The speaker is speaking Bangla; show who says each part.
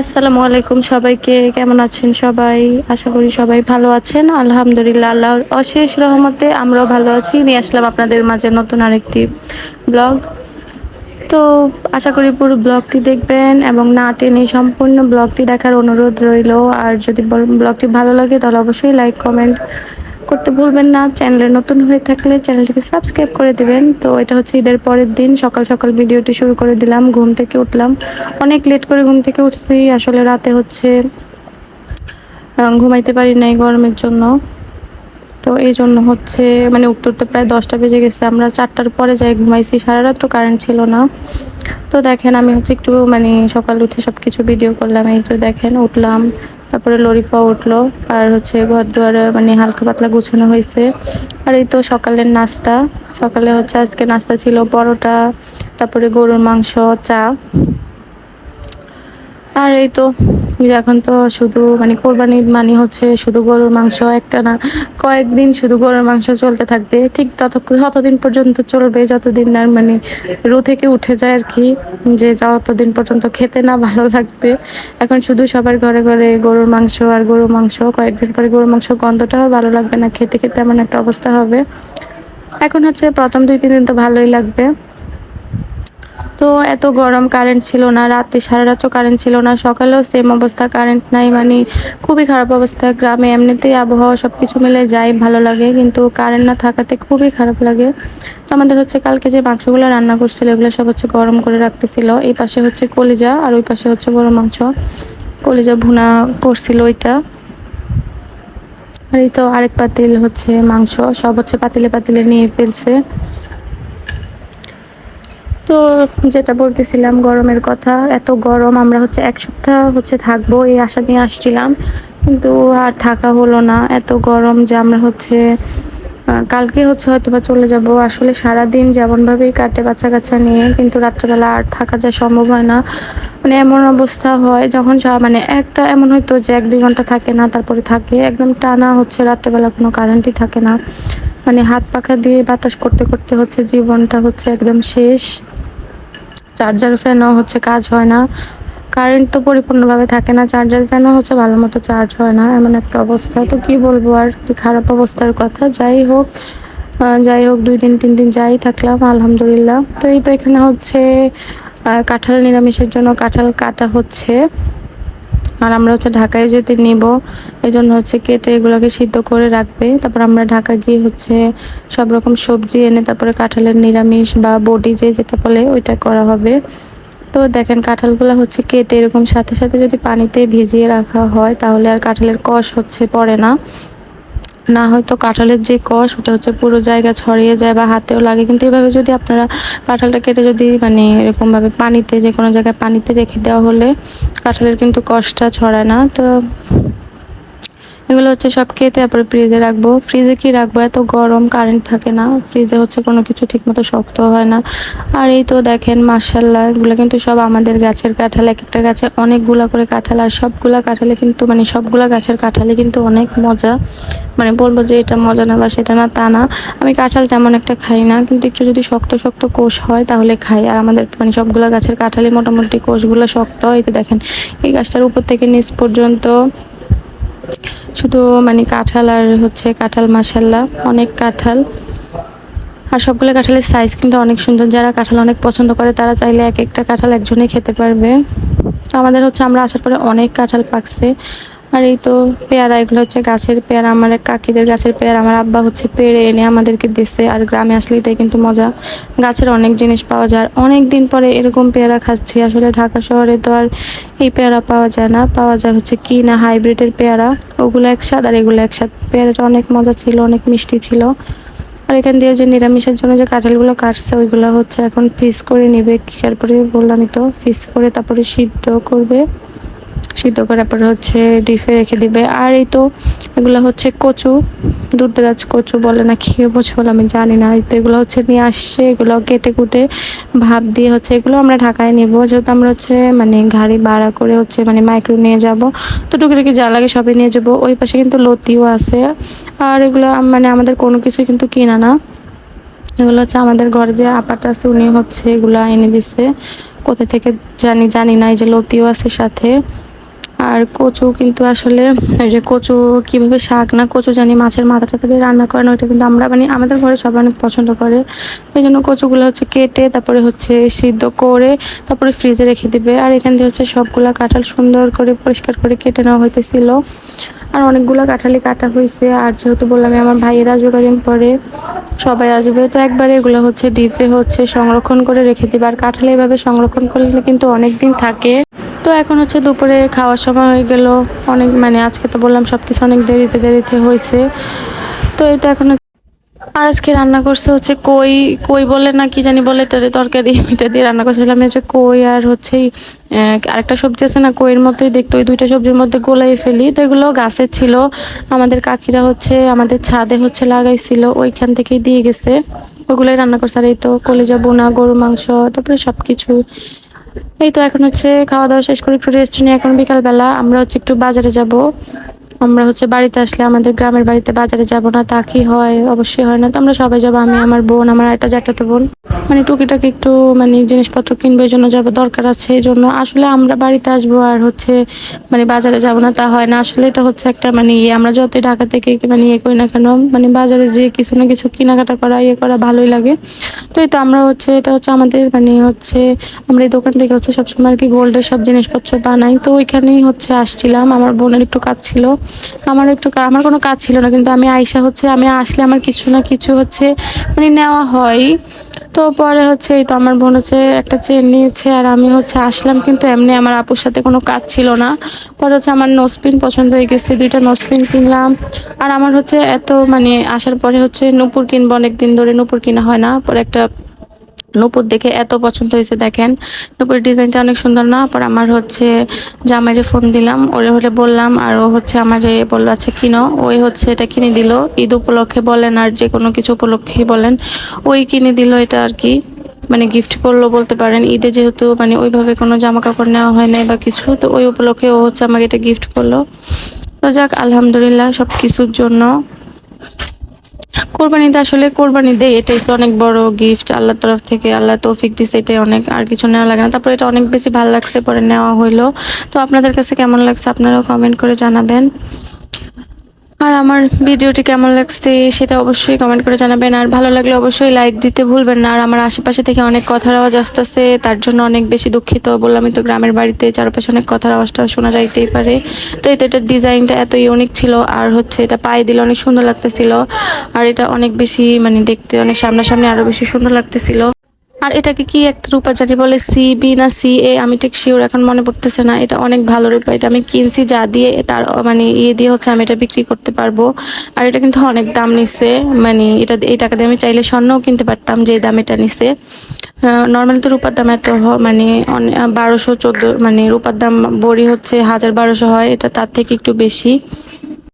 Speaker 1: আসসালামু আলাইকুম সবাইকে, কেমন আছেন সবাই? আশা করি সবাই ভালো আছেন। আলহামদুলিল্লাহ আল্লাহ অশেষ রহমতে আমরাও ভালো আছি। নিয়ে আসলাম আপনাদের মাঝে নতুন আরেকটি ব্লগ। তো আশা করি পুরো ব্লগটি দেখবেন এবং না টেনে সম্পূর্ণ ব্লগটি দেখার অনুরোধ রইল। আর যদি ব্লগটি ভালো লাগে তাহলে অবশ্যই লাইক কমেন্ট করতে ভুলবেন না। চ্যানেলে নতুন হয়ে থাকলে চ্যানেলটিকে সাবস্ক্রাইব করে দিবেন। তো এটা হচ্ছে ঈদের পরের দিন। সকাল সকাল ভিডিওটি শুরু করে দিলাম, ঘুম থেকে উঠলাম। অনেক লেট করে ঘুম থেকে উঠছি। আসলে রাতে হচ্ছে ঘুমাইতে পারি নাই গরমের জন্য। তো এই জন্য হচ্ছে মানে উঠতে প্রায় দশটা বেজে গেছে। আমরা চারটার পরে যাই ঘুমাইছি। সারা রাত তো কারেন্ট ছিল না। তো দেখেন আমি হচ্ছে একটু মানে সকাল উঠে সব কিছু ভিডিও করলাম। এই তো দেখেন, উঠলাম। তারপরে লরিফা উঠল, আর হচ্ছে ঘর দুয়ার মানে হালকা পাতলা গুছানো হয়েছে। আর এই তো সকালের নাস্তা। সকালে হচ্ছে আজকে নাস্তা ছিল পরোটা, তারপরে গরুর মাংস, চা। আর এই তো এখন তো শুধু মানে কোরবানির মানে হচ্ছে শুধু গরুর মাংস একটা না, কয়েকদিন শুধু গরুর মাংস চলতে থাকবে। ঠিক ততক্ষণ, ততদিন পর্যন্ত চলবে, যতদিন আর মানে রু থেকে উঠে যায় আর কি, যে যতদিন পর্যন্ত খেতে না ভালো লাগবে। এখন শুধু সবার ঘরে ঘরে গরুর মাংস আর গরুর মাংস, কয়েকদিন পরে গরুর মাংস গন্ধটাও ভালো লাগবে না, খেতে খেতে এমন একটা অবস্থা হবে। এখন হচ্ছে প্রথম দুই, তিন দিন তো ভালোই লাগবে। তো এত গরম কারেন্ট ছিল না, রাতে সারা রাতও কারেন্ট ছিল না, সকালেও সেম অবস্থা কারেন্ট নাই মানে খুবই খারাপ অবস্থা। গ্রামে এমনিতেই আবহাওয়া সব কিছু মিলে যাই, ভালো লাগে, কিন্তু কারেন্ট না থাকাতে খুবই খারাপ লাগে। তো আমাদের হচ্ছে কালকে যে মাংসগুলো রান্না করছিল, এগুলো সব হচ্ছে গরম করে রাখতেছিল। এই পাশে হচ্ছে কলিজা আর ওই পাশে হচ্ছে গরম মাংস। কলিজা ভুনা করছিল ওইটা। আর এই তো আরেক পাতিল হচ্ছে মাংস, সব হচ্ছে পাতিলে পাতিলে নিয়ে ফেলছে। তো যেটা বলতেছিলাম, গরমের কথা, এত গরম, আমরা হচ্ছে এক সপ্তাহ হচ্ছে থাকব, এই আশা নিয়ে আসছিলাম। কিন্তু আর থাকা হলো না, এত গরম যে আমরা হচ্ছে কালকে হচ্ছে হয়তো বা চলে যাব। আসলে সারা দিন যেমনভাবেই কাটে বাচ্চা কাচ্চা নিয়ে, কিন্তু রাত্রেবেলা আর থাকা যায় সম্ভব হয় না। মানে এমন অবস্থা হয়, যখন মানে একটা এমন হয়তো যে এক দুই ঘণ্টা থাকে না, তারপরে থাকে। একদম টানা হচ্ছে রাত্রেবেলা কোনো কারেন্টই থাকে না। মানে হাত পাখা দিয়ে বাতাস করতে করতে হচ্ছে জীবনটা হচ্ছে একদম শেষ। চার্জার ফ্যানও হচ্ছে কাজ হয় না। কারেন্ট তো পরিপূর্ণভাবে থাকে না, চার্জার ফ্যানও হচ্ছে ভালো মতো চার্জ হয় না, এমন একটা অবস্থা। তো কি বলব আর, কি খারাপ অবস্থার কথা। যাই হোক যাই হোক, দুই দিন, তিন দিন যাই থাকলাম, আলহামদুলিল্লাহ। তো এই তো এখানে হচ্ছে কাঁঠাল নিরামিষের জন্য কাঁঠাল কাটা হচ্ছে। আর আমরা হচ্ছে ঢাকায় যেতে নিব এই জন্য হচ্ছে কেটে এগুলোকে সিদ্ধ করে রাখবে। তারপর আমরা ঢাকা গিয়ে হচ্ছে সব রকম সবজি এনে তারপরে কাঁঠালের নিরামিষ বা বডি যে যেটা বলে ওইটা করা হবে। তো দেখেন কাঁঠালগুলো হচ্ছে কেটে এরকম সাথে সাথে যদি পানিতে ভিজিয়ে রাখা হয়, তাহলে আর কাঁঠালের কষ হচ্ছে, পড়ে না। না হয়তো কাঁঠালের যে কষ, ওটা হচ্ছে পুরো জায়গা ছড়িয়ে যায় বা হাতেও লাগে। কিন্তু এভাবে যদি আপনারা কাঁঠালটা কেটে যদি মানে এরকমভাবে পানিতে, যে কোনো জায়গায় পানিতে রেখে দেওয়া হলে, কাঁঠালের কিন্তু কষটা ছড়ায় না। তো এগুলো হচ্ছে সব কেটে তারপরে ফ্রিজে রাখব। ফ্রিজে কি রাখব? এত গরম কারেন্ট থাকে না। ফ্রিজে হচ্ছে কোনো কিছু ঠিকমতো শক্ত হয় না। আর এই তো দেখেন মার্শাল্লাহ এগুলো কিন্তু সব আমাদের গাছের কাঁঠাল, এক একটা গাছে অনেকগুলা করে কাঁঠাল, আর সবগুলা কাঁঠালে কিন্তু মানে সবগুলা গাছের কাঁঠালে কিন্তু অনেক মজা। মানে বলব যে এটা মজা না বা সেটা না, তা না। আমি কাঁঠাল তেমন একটা খাই না, কিন্তু একটু যদি শক্ত শক্ত কোষ হয় তাহলে খাই। আর আমাদের মানে সবগুলা গাছের কাঁঠালে মোটামুটি কোষগুলো শক্ত হয়। তো দেখেন, এই গাছটার উপর থেকে নিচ পর্যন্ত শুধু মানে কাঁঠাল আর হচ্ছে কাঁঠাল মাসাল্লাহ অনেক কাঁঠাল। আর সবগুলো কাঁঠালের সাইজ কিন্তু অনেক সুন্দর। যারা কাঁঠাল অনেক পছন্দ করে, তারা চাইলে এক একটা কাঁঠাল একজনে খেতে পারবে। আমাদের হচ্ছে আমরা আসার পরে অনেক কাঁঠাল পাকছে। আর এই তো পেয়ারা, এগুলো হচ্ছে গাছের পেয়ারা। আমার এক কাকিদের গাছের পেয়ারা, আমার আব্বা হচ্ছে পেড়ে এনে আমাদেরকে দিছে। আর গ্রামে আসলে এটাই কিন্তু মজা। গাছের অনেক জিনিস পাওয়া যায়। অনেক দিন পরে এরকম পেয়ারা খাচ্ছি। আসলে ঢাকা শহরে তো আর এই পেয়ারা পাওয়া যায় না। পাওয়া যায় হচ্ছে কি না হাইব্রিডের পেয়ারা। ওগুলো একসাথ, আর এগুলো একসাথ। পেয়ারাটা অনেক মজা ছিল, অনেক মিষ্টি ছিল। আর এখান দিয়ে যে নিরামিষের জন্য যে কাঁঠালগুলো কাটছে, ওইগুলো হচ্ছে এখন ফিস করে নিবে। তারপরে বললামই তো? ফিস করে তারপরে সিদ্ধ করবে। সিদ্ধ করার পর হচ্ছে ডিপে রেখে দিবে। আর এই তো এগুলো হচ্ছে কচু, দুধরাজ কচু বলে না খেয়ে বোঝো বলে আমি জানি না। এই তো এগুলো হচ্ছে নিয়ে আসছে, এগুলো কেটে কুটে ভাব দিয়ে হচ্ছে এগুলো আমরা ঢাকায় নেব। যেহেতু আমরা হচ্ছে মানে গাড়ি ভাড়া করে হচ্ছে মানে মাইক্রো নিয়ে যাব, তো টুকিটাকি যা লাগে সবই নিয়ে যাব। ওই পাশে কিন্তু লতিও আছে। আর এগুলো মানে আমাদের কোনো কিছু কিন্তু কিনা না। এগুলো হচ্ছে আমাদের ঘরে যে আপাটা আছে উনি হচ্ছে এগুলো এনে দিছে। কোথা থেকে জানি জানি না, এই যে লতিও আছে সাথে। আর কচু কিন্তু আসলে যে কচু কীভাবে শাক না কচু জানি মাছের মাথাটা থেকে রান্না করেন, ওইটা কিন্তু আমরা মানে আমাদের ঘরে সবাই অনেক পছন্দ করে। এই জন্য কচুগুলো হচ্ছে কেটে, তারপরে হচ্ছে সিদ্ধ করে, তারপরে ফ্রিজে রেখে দিবে। আর এখান থেকে হচ্ছে সবগুলা কাঁঠাল সুন্দর করে পরিষ্কার করে কেটে নেওয়া হইতেছিল। আর অনেকগুলো কাঁঠালি কাটা হয়েছে আর যেহেতু বললাম, আমার ভাইয়েরা আসবে কদিন পরে, সবাই আসবে। তো একবারে এগুলো হচ্ছে ডিপে হচ্ছে সংরক্ষণ করে রেখে দিবে। আর কাঁঠাল এভাবে সংরক্ষণ করলে কিন্তু অনেক দিন থাকে। তো এখন হচ্ছে দুপুরে খাওয়ার সময় হয়ে গেল। অনেক মানে আজকে তো বললাম সব কিছু অনেক দেরিতে দেরিতে হয়েছে তো তো এখন আর আজকে রান্না করছে হচ্ছে কই কই বলে না কি জানি বলে এটা তরকারি, এটা দিয়ে রান্না করছিলাম হচ্ছে কই আর হচ্ছে আরেকটা সবজি আছে না কইয়ের মতোই দেখতে, ওই দুইটা সবজির মধ্যে গোলাই ফেলি। তো এগুলো গাছের ছিল। আমাদের কাকিরা হচ্ছে আমাদের ছাদে হচ্ছে লাগাইছিল, ওইখান থেকেই দিয়ে গেছে। ওগুলোই রান্না করছে। আর এই তো কলেজা বোনা গরু মাংস, তারপরে সব কিছু এই তো এখন হচ্ছে খাওয়া দাওয়া শেষ করে একটু রেস্ট নিয়ে এখন বিকালবেলা আমরা হচ্ছে একটু বাজারে যাব। আমরা হচ্ছে বাড়িতে আসলে আমাদের গ্রামের বাড়িতে বাজারে যাব না, তা কি হয়? অবশ্যই হয় না। তো আমরা সবাই যাব, আমি, আমার বোন, আমার একটা জ্যাঠাতো বোন। মানে টুকিটাকি একটু মানে জিনিসপত্র কিনবো জন্য যাব দরকার আছে, এই জন্য আসলে আমরা বাড়িতে আসব আর হচ্ছে মানে বাজারে যাব না, তা হয় না। আসলে এটা হচ্ছে একটা মানে ইয়ে আমরা যতই ঢাকা থেকে মানে ইয়ে করি না কেন মানে বাজারে যে কিছু না কিছু কেনাকাটা করা ইয়ে করা ভালোই লাগে। তো তো আমরা হচ্ছে, এটা হচ্ছে আমাদের মানে হচ্ছে, আমরা এই দোকান থেকে হচ্ছে সবসময় আর কি গোল্ডের সব জিনিসপত্র বানাই। তো ওইখানেই হচ্ছে আসছিলাম, আমার বোনের একটু কাজ ছিল। আমার একটু আমার কোনো কাজ ছিল না, কিন্তু আমি আয়সা হচ্ছে, আমি আসলে আমার কিছু না কিছু হচ্ছে মানে নেওয়া হয়। তো পরে হচ্ছে এই তো আমার বোন হচ্ছে একটা চেন নিয়েছে আর আমি হচ্ছে আসলাম, কিন্তু এমনি আমার আপুর সাথে কোনো কাজ ছিল না। পরে হচ্ছে আমার নোসপিন পছন্দ হয়ে গেছে, দুইটা নোসপিন কিনলাম। আর আমার হচ্ছে এত মানে আসার পরে হচ্ছে নূপুর কিনবো অনেক দিন ধরে নূপুর কিনা হয় না, পরে একটা নূপুর দেখে এত পছন্দ হয়েছে, দেখেন। নূপুরের ডিজাইনটা অনেক সুন্দর না? পর আমার হচ্ছে জামাইরে ফোন দিলাম, ওরে হলে বললাম, আর ও হচ্ছে আমারে বলল আচ্ছা কিনো। ওই হচ্ছে এটা কিনে দিল। ঈদ উপলক্ষে বলেন, আর যে কোনো কিছু উপলক্ষে বলেন, ওই কিনে দিল এটা আর কি। মানে গিফট করল বলতে পারেন। ঈদে যেহেতু মানে ওইভাবে কোনো জামা কাপড় নেওয়া হয় নাই বা কিছু, তো ওই উপলক্ষে ও হচ্ছে আমাকে এটা গিফট করল। তো যাক, আলহামদুলিল্লাহ সব কিছুর জন্য কোরবানিতে আসলে কোরবানি দেয় এটাই তো অনেক বড় গিফট আল্লাহর তরফ থেকে আল্লাহ তৌফিক দিছে, এটাই অনেক, আর কিছু নেওয়া লাগে না। তারপরে এটা অনেক বেশি ভালো লাগছে, পরে নেওয়া হইল। তো আপনাদের কাছে কেমন লাগছে, আপনারাও কমেন্ট করে জানাবেন। আর আমার ভিডিওটি কেমন লাগছে সেটা অবশ্যই কমেন্ট করে জানাবেন। আর ভালো লাগলে অবশ্যই লাইক দিতে ভুলবেন না। আর আমার আশেপাশে থেকে অনেক কথার আওয়াজ আসতেছে, তার জন্য অনেক বেশি দুঃখিত। বললামই তো গ্রামের বাড়িতে চারপাশে অনেক কথার আওয়াজটা শোনা যাইতেই পারে। তো এটা এটার ডিজাইনটা এত ইউনিক ছিল। আর হচ্ছে এটা পায়ে দিলে অনেক সুন্দর লাগতেছিল। আর এটা অনেক বেশি মানে দেখতে অনেক সামনাসামনি আরও বেশি সুন্দর লাগতেছিল। আর এটাকে কি একটা রূপা বলে? সি বি না সি এ আমি ঠিক শিওর এখন মনে পড়তেছে না। এটা অনেক ভালো রূপা। এটা আমি কিনছি যা দিয়ে তার মানে ইয়ে দিয়ে হচ্ছে আমি এটা বিক্রি করতে পারব। আর এটা কিন্তু অনেক দাম নিছে। মানে এটা, এই টাকা দিয়ে আমি চাইলে স্বর্ণও কিনতে পারতাম যে দাম এটা নিছে। নর্মালি তো রূপার দাম এত মানে বারোশো চোদ্দ মানে রূপার দাম বড়ি হচ্ছে হাজার বারোশো হয়। এটা তার থেকে একটু বেশি।